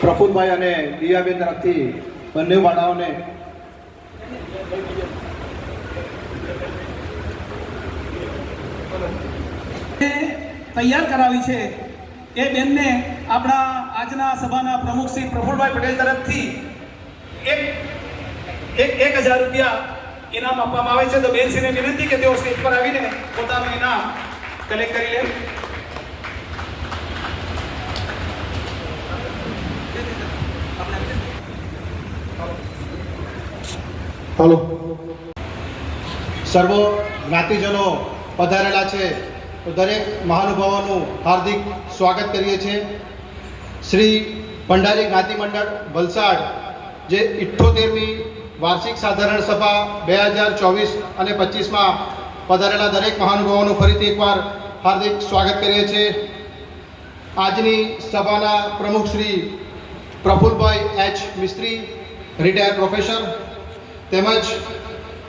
પ્રફુલભાઈ અને દિયાબેન તરફથી બંને બાળાઓને તૈયાર કરાવી છે. એ બેનને આપણા આજના સભાના પ્રમુખ શ્રી પ્રફુલભાઈ પટેલ તરફથી એક એક એક હજાર રૂપિયા ઇનામ આપવામાં આવે છે. તો બેનશ્રીને વિનંતી કે તેઓ સ્ટેજ પર આવીને પોતાનું ઇનામ કલેક્ટ કરી લે. હલો. સર્વ જ્ઞાતિજનો પધારેલા છે. તો દરેક મહાનુભાવોનું હાર્દિક સ્વાગત કરીએ છીએ. શ્રી ભંડારી જ્ઞાતિ મંડળ વલસાડ, જે ઇઠ્ઠોતેરમી વાર્ષિક સાધારણ સભા બે હજાર ચોવીસ અને પચીસમાં પધારેલા દરેક મહાનુભાવોનું ફરીથી એકવાર હાર્દિક સ્વાગત કરીએ છીએ. આજની સભાના પ્રમુખ Shri Prafulbhai H. Mistry retire professor તેમજ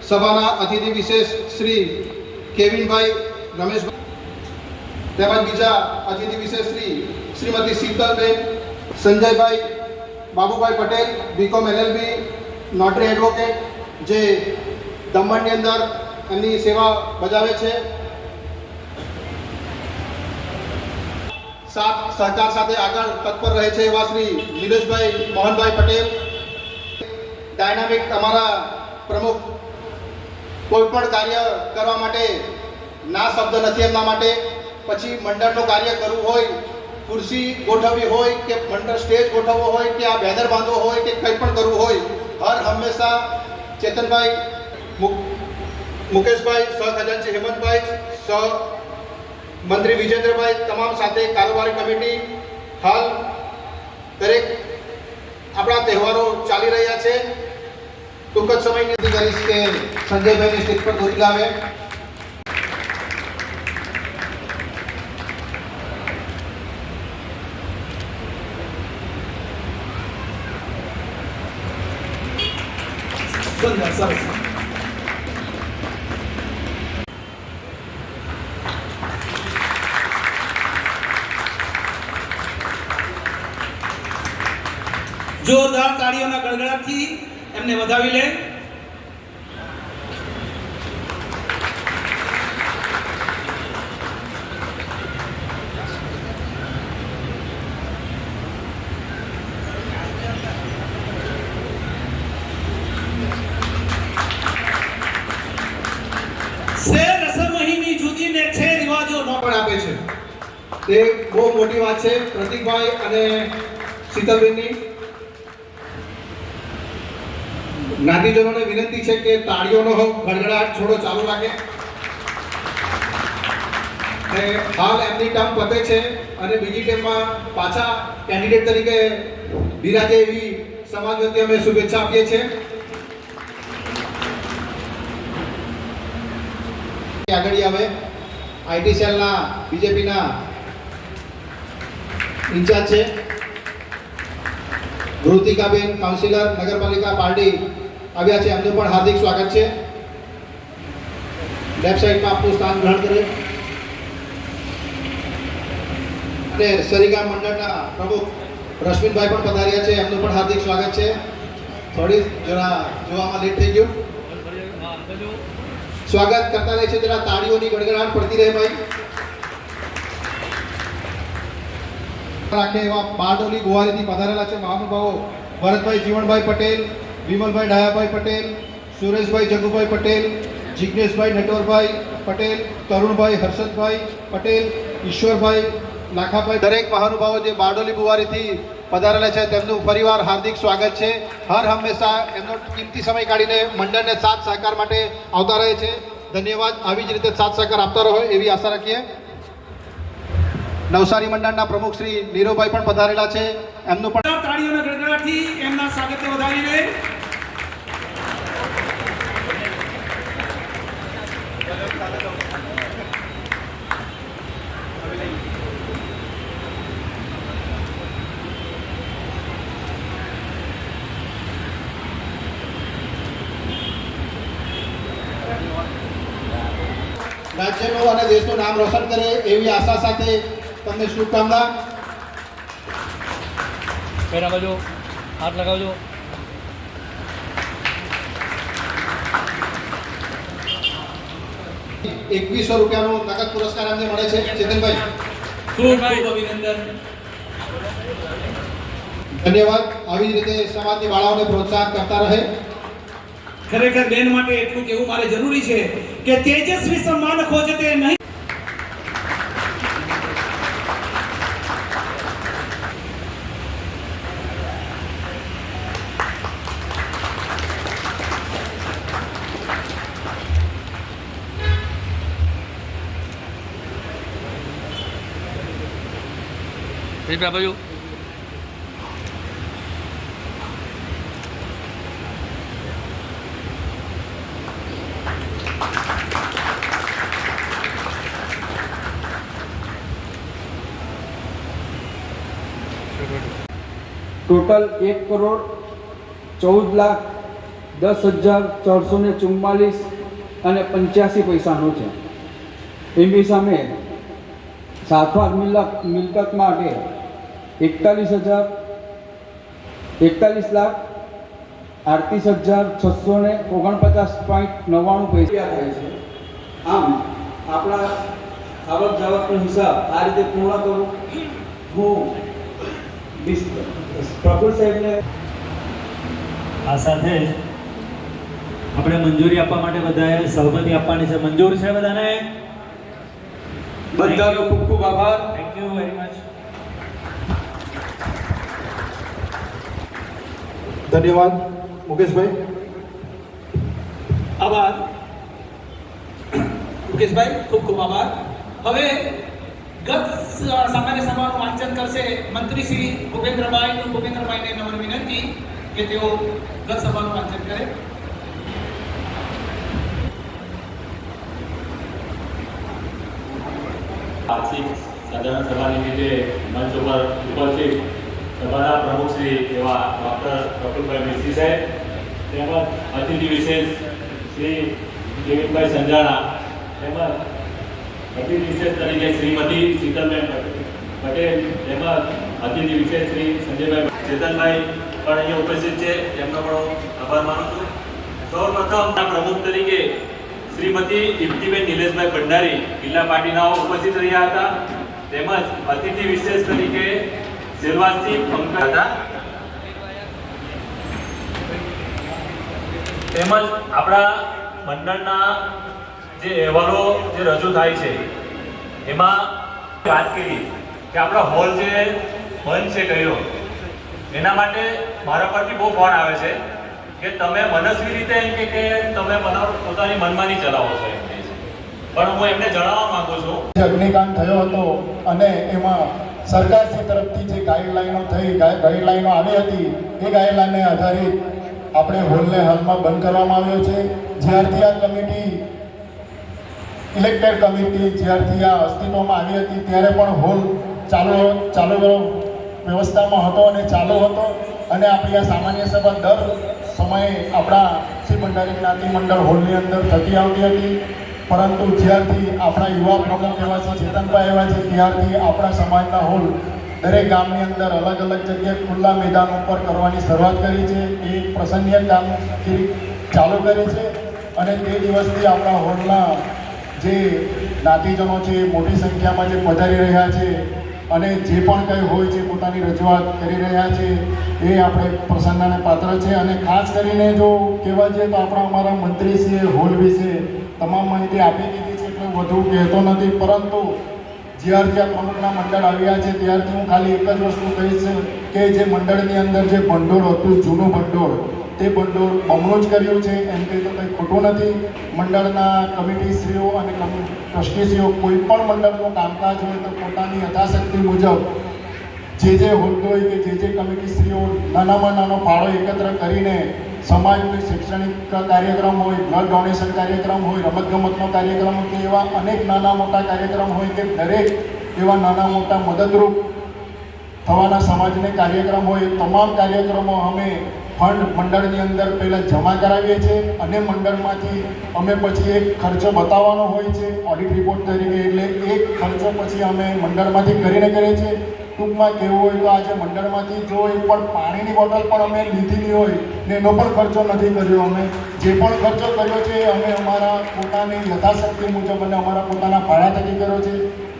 સભાના અતિથિ વિશેષ શ્રી કેવિનભાઈ રમેશભાઈ, તેમજ બીજા અતિથિ વિશેષ Shri Shrimati Shitalben, Sanjaybhai, Babubhai Patel BCom LLB notary advocate જે દમણની અંદર એમની સેવા બજાવે છે. સાથ સહકાર સાથે આગળ તત્પર રહે છે એવા શ્રી નિલેશભાઈ મોહનભાઈ પટેલ. ડાયનામિક અમારા પ્રમુખ. કોઈ પણ કાર્ય કરવા માટે ના શબ્દ નથી એમના માટે. પછી મંડળનું કાર્ય કરવું હોય, ખુરશી ગોઠવવી હોય કે મંડળ સ્ટેજ ગોઠવવો હોય કે આ બેનર બાંધવો હોય કે કંઈ પણ કરવું હોય, હર હંમેશા ચેતનભાઈ મુક- મુકેશભાઈ સહ ખજાનચી હેમંતભાઈ સહ મંત્રી વિજેન્દ્રભાઈ તમામ સાથે કારોબારી કમિટી હાલ દરેક આપણા તહેવારો ચાલી રહ્યા છે. ટૂંક જ સમયની અંદર કરીશ કે સંજયભાઈની સ્ટેજ પર દોરી લાવે. સરસ જોરદાર તાળીઓના ગળગડાટથી એમને વધાવી લે. આપે છે. તે બહુ મોટી વાત છે. પ્રતિકભાઈ અને શીતલબેનની. જ્ઞાતિજનોને વિનંતી છે કે તાળીઓનો ગડગડાટ છોડો, ચાલુ રાખે. અને હાલ એમની ટર્મ પતે છે અને બીજી ટેમમાં પાછા કેન્ડિડેટ તરીકે બિરાજે એવી સમાજ વતી અમે શુભેચ્છા આપીએ છીએ. આગળ આવે. આઈટી સેલના બીજેપીના ઇન્ચાર્જ છે. વૃતિકાબેન કાઉન્સિલર, નગરપાલિકા, પાર્ટી. આવ્યા છે. એમનું પણ હાર્દિક સ્વાગત છે. લેફ્ટ સાઈડમાં આપનું સ્થાન ગ્રહણ કરે. અને સરીગામ મંડળના પ્રમુખ રશ્મિનભાઈ પણ પધાર્યા છે. એમનું પણ હાર્દિક સ્વાગત છે. થોડી જરા જોવામાં લેટ થઈ ગયું. સ્વાગત કરતા રહે છે જરા તાળીઓની ગડગડાટ પડતી રહે ભાઈ. રાખે એવા બારડોલી ગોવારીથી પધારેલા છે મહાનુભાવો ભરતભાઈ જીવણભાઈ પટેલ વિમલભાઈ ડાયાભાઈ પટેલ, સુરેશભાઈ જગુભાઈ પટેલ જિજ્ઞેશભાઈ નટવરભાઈ પટેલ, તરુણભાઈ હર્ષદભાઈ પટેલ, ઈશ્વરભાઈ નાખાભાઈ દરેક મહાનુભાવો જે બારડોલી બુવારીથી પધારેલા છે, તેમનું ફરીવાર હાર્દિક સ્વાગત છે. હર હંમેશા એમનો કિંમતી સમય કાઢીને મંડળને સાથ સહકાર માટે આવતા રહે છે. ધન્યવાદ. આવી જ રીતે સાથ સહકાર આપતા રહો એવી આશા રાખીએ. નવસારી મંડળના પ્રમુખ શ્રી નીરુભાઈ પણ પધારેલા છે. એમનું પણ તાળીઓના ગડગડાટથી એમના સ્વાગતને વધાવી રાજ્યનું અને દેશનું નામ રોશન કરે એવી આશા સાથે તમને શુભકામના પેન લગાવજો હાથ લગાવજો એકવીસો રૂપિયાનો નગદ પુરસ્કાર અમને મળે છે. ચેતનભાઈ. ખૂબ ખૂબ અભિનંદન. ધન્યવાદ. આવી જ રીતે સમાજની બાળાઓને પ્રોત્સાહન કરતા રહે. ખરેખર બેન માટે એટલું કેવું મારે જરૂરી છે કે તેજસ્વી સન્માન ખોજતે નહીં. પેર બાજુ ટોટલ એક કરોડ ચૌદ લાખ દસ હજાર ચારસો ને ચુમ્માલીસ અને પંચ્યાસી પૈસાનો છે. એમની સામે સાતવા મિલક મિલકત માટે એકતાલીસ હજાર એકતાલીસ લાખ આડત્રીસ હજાર છસો ને ઓગણપચાસ પોઈન્ટ નવ્વાણું પૈસા થાય છે. આમ આપણા આવક જાવકનો હિસાબ આ રીતે પૂર્ણ કરું હું પ્રફુલ સાહેબને આ સાથે જ આપણે મંજૂરી આપવા માટે બધાએ સહમતિ આપવાની છે. મંજૂર છે બધાને? બધાનો ખૂબ ખૂબ આભાર. થેન્ક યુ વેરી મચ ધન્યવાદ મુકેશભાઈ આભાર મુકેશભાઈ ખૂબ ખૂબ આભાર હવે ગત સ- સામાન્ય સભાનું વાંચન કરશે મંત્રી શ્રી ભૂપેન્દ્રભાઈ ભૂપેન્દ્રભાઈને નમ્ર વિનંતી કે તેઓ ગત સભાનું વાંચન કરે. આર્થિક સાધારણ સભાની લીધે મંચ ઉપર ઉપસ્થિત સભાના પ્રમુખ શ્રી એવા ડૉક્ટર પ્રફુલભાઈ મિસ્ત્રી સાહેબ, તેમજ અતિથિ વિશેષ શ્રી દેવિકભાઈ સંજાણા, તેમજ અતિથિ વિશેષ તરીકે શ્રીમતી શીતલબેન પટેલ, તેમજ અતિથિ વિશેષ શ્રી સંજયભાઈ ચેતનભાઈ પણ અહીંયા ઉપસ્થિત છે એમનો પણ હું આભાર માનું છું. સૌપ્રથમ પ્રમુખ તરીકે શ્રીમતી ઇપ્તિબેન નિલેશભાઈ ભંડારી જિલ્લા પાર્ટીના ઉપસ્થિત રહ્યા હતા. તેમજ અતિથિ વિશેષ તરીકે સેલવાસી પંકજ. હતા તેમજ આપણા મંડળના જે અહેવાલો જે રજૂ થાય છે એમાં વાત કરી કે આપણો હોલ જે બંધ છે કર્યો એના માટે મારા પરથી બહુ ફોન આવે છે કે તમે મનસ્વી રીતે એમ કે કે તમે પોતાની મનમાની ચલાવો છો. પણ હું એમને જણાવવા માંગુ છું. અગ્નિકાંડ થયો હતો અને એમાં સરકારશ્રી તરફથી જે ગાઈડલાઈનો થઈ ગાઈ- ગાઈડલાઈનો આવી હતી, એ ગાઈડલાઈનને આધારિત આપણે હોલને હાલમાં બંધ કરવામાં આવ્યો છે. જ્યારથી આ કમિટી ઇલેક્ટેડ કમિટી જ્યારથી આ અસ્તિત્વમાં આવી હતી, ત્યારે પણ હોલ ચાલુ ચાલુ વ્યવસ્થામાં હતો અને ચાલુ હતો. અને આપણી આ સામાન્ય સભા દર સમયે આપણા શ્રી ભંડારી જ્ઞાતિ મંડળ હોલની અંદર થતી આવતી હતી. પરંતુ જ્યારથી આપણા યુવા પ્રમુખ એવા છે ચેતનભાઈ એવા છે, ત્યારથી આપણા સમાજના હોલ દરેક ગામની અંદર અલગ અલગ જગ્યાએ ખુલ્લા મેદાન ઉપર કરવાની શરૂઆત કરી છે. એ પ્રસંગીય કામગીરી ચાલુ કરી છે અને તે દિવસથી આપણા હોલના જે જ્ઞાતિજનો છે મોટી સંખ્યામાં જે પધારી રહ્યા છે અને જે પણ કંઈ હોય છે પોતાની રજૂઆત કરી રહ્યા છે, એ આપણે પ્રસન્નને પાત્ર છે. અને ખાસ કરીને જો કહેવા જઈએ તો આપણા અમારા મંત્રીશ્રીએ હોલ વિશે તમામ માહિતી આપી દીધી છે એટલે વધુ કહેતો નથી. પરંતુ જ્યારથી આ પ્રમુખના મંડળ આવ્યા છે ત્યારથી હું ખાલી એક જ વસ્તુ કહીશ કે જે મંડળની અંદર જે ભંડોળ હતું, જૂનું ભંડોળ, તે ભંડોળ બમણું જ કર્યું છે. એમ કહી તો કંઈ ખોટું નથી. મંડળના કમિટીશ્રીઓ અને ટ્રસ્ટીશ્રીઓ કોઈ પણ મંડળનું કામકાજ હોય તો પોતાની યથાશક્તિ મુજબ જે જે હોદ્દો હોય કે જે જે કમિટીશ્રીઓ નાનામાં નાનો ફાળો એકત્ર કરીને સમાજનું શૈક્ષણિક કાર્યક્રમ હોય બ્લડ ડોનેશન કાર્યક્રમ હોય, રમતગમતનો કાર્યક્રમ કે એવા અનેક નાના મોટા કાર્યક્રમ હોય કે દરેક એવા નાના મોટા મદદરૂપ થવાના સમાજને કાર્યક્રમ હોય તમામ કાર્યક્રમો અમે ફંડ મંડળની અંદર પહેલાં જમા કરાવીએ છીએ અને મંડળમાંથી અમે પછી એક ખર્ચો બતાવવાનો હોય છે ઓડિટ રિપોર્ટ તરીકે, એટલે એક ખર્ચો પછી અમે મંડળમાંથી કરીને કરીએ છીએ. ટૂંકમાં કહેવું હોય તો આજે મંડળમાંથી જો એક પણ પાણીની બોટલ પણ અમે લીધેલી હોય ને એનો પણ ખર્ચો નથી કર્યો અમે. જે પણ ખર્ચો કર્યો છે, અમે અમારા પોતાની યથાશક્તિ મુજબ અને અમારા પોતાના ભાડા થકી કર્યો છે.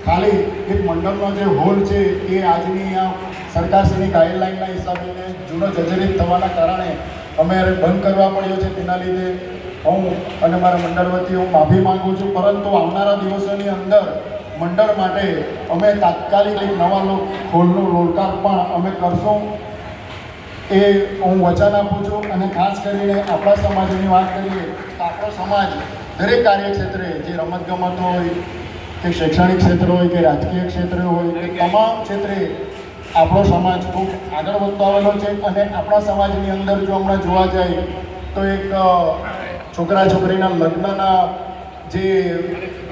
ખાલી એક મંડળનો જે હોલ છે, એ આજની આ સરકારશ્રીની ગાઈડલાઇનના હિસાબે જૂનો જજરિત થવાના કારણે અમે બંધ કરવા પડ્યો છે. તેના લીધે હું અને મારા મંડળ વતી હું માફી માંગુ છું. પરંતુ આવનારા દિવસોની અંદર મંડળ માટે અમે તાત્કાલિક એક નવા ખોલનું હોલનું લોકાર્પણ અમે કરશું. એ હું વચન આપું છું અને ખાસ કરીને આપણા સમાજની વાત કરીએ તો આપણો સમાજ દરેક કાર્યક્ષેત્રે જે રમતગમત હોય, કે શૈક્ષણિક ક્ષેત્ર હોય, કે રાજકીય ક્ષેત્ર હોય, કે તમામ ક્ષેત્રે આપણો સમાજ ખૂબ આગળ વધતો આવેલો છે અને આપણા સમાજની અંદર જો હમણાં જોવા જાય તો એક છોકરા છોકરીના લગ્નના જે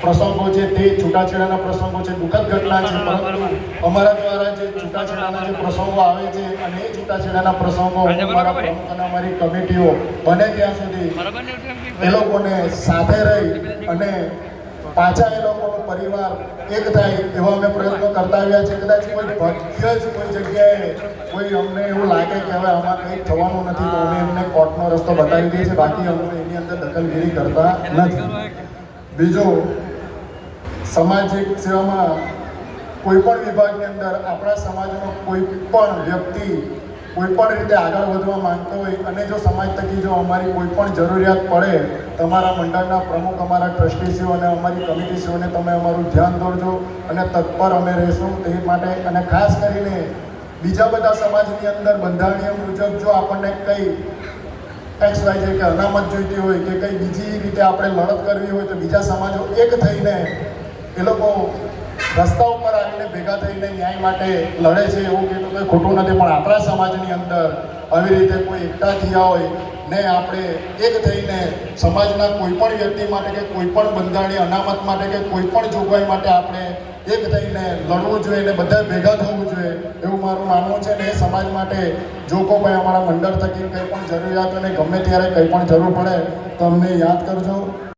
પ્રસંગો છે તે છૂટાછેડાના પ્રસંગો છે દુઃખદ ઘટના છે પરંતુ અમારા દ્વારા જે છૂટાછેડાના જે પ્રસંગો આવે છે અને એ છૂટાછેડાના પ્રસંગો અમારા પ્રમુખ અને અમારી કમિટીઓ બને ત્યાં સુધી એ લોકોને સાથે રહી અને પાછા એ લોકોનો પરિવાર એક થાય એવા અમે પ્રયત્નો કરતા આવ્યા છે. કદાચ કોઈ ભાગ્ય જ કોઈ જગ્યાએ કોઈ અમને એવું લાગે કે હવે આમાં કંઈક થવાનું નથી તો અમે એમને કોર્ટનો રસ્તો બતાવી દઈએ છીએ. બાકી અમે એની અંદર દખલગીરી કરતા નથી. બીજું સામાજિક સેવામાં કોઈ પણ વિભાગની અંદર આપણા સમાજનો કોઈ પણ વ્યક્તિ કોઈ પણ રીતે આગળ વધવા માંગતો હોય અને જો સમાજ થકી જો અમારી કોઈ પણ જરૂરિયાત પડે, તમારા મંડળના પ્રમુખ, અમારા ટ્રસ્ટીશ્રીઓ અને અમારી કમિટીશ્રીઓને તમે અમારું ધ્યાન દોરજો અને તત્પર અમે રહેશું તે માટે અને ખાસ કરીને બીજા બધા સમાજની અંદર બંધારણીય મુજબ જો આપણને કંઈ એક્સ વાય કે અનામત જોઈતી હોય કે કંઈ બીજી રીતે આપણે લડત કરવી હોય તો બીજા સમાજો એક થઈને એ લોકો રસ્તા ઉપર આવીને ભેગા થઈને ન્યાય માટે લડે છે એવું કહેતું કંઈ ખોટું નથી, પણ આપણા સમાજની અંદર આવી રીતે કોઈ એકઠા થયા હોય, ને આપણે એક થઈને સમાજના કોઈ પણ વ્યક્તિ માટે કે કોઈ પણ બંધારણીય અનામત માટે કે કોઈ પણ જોગવાઈ માટે આપણે એક થઈને લડવું જોઈએ ને બધા ભેગા થવું જોઈએ, એવું મારું માનવું છે ને સમાજ માટે જો ભાઈ અમારા મંડળ થકી કંઈ પણ જરૂરિયાતો અને ગમે ત્યારે કંઈ પણ જરૂર પડે, તો અમને યાદ કરજો.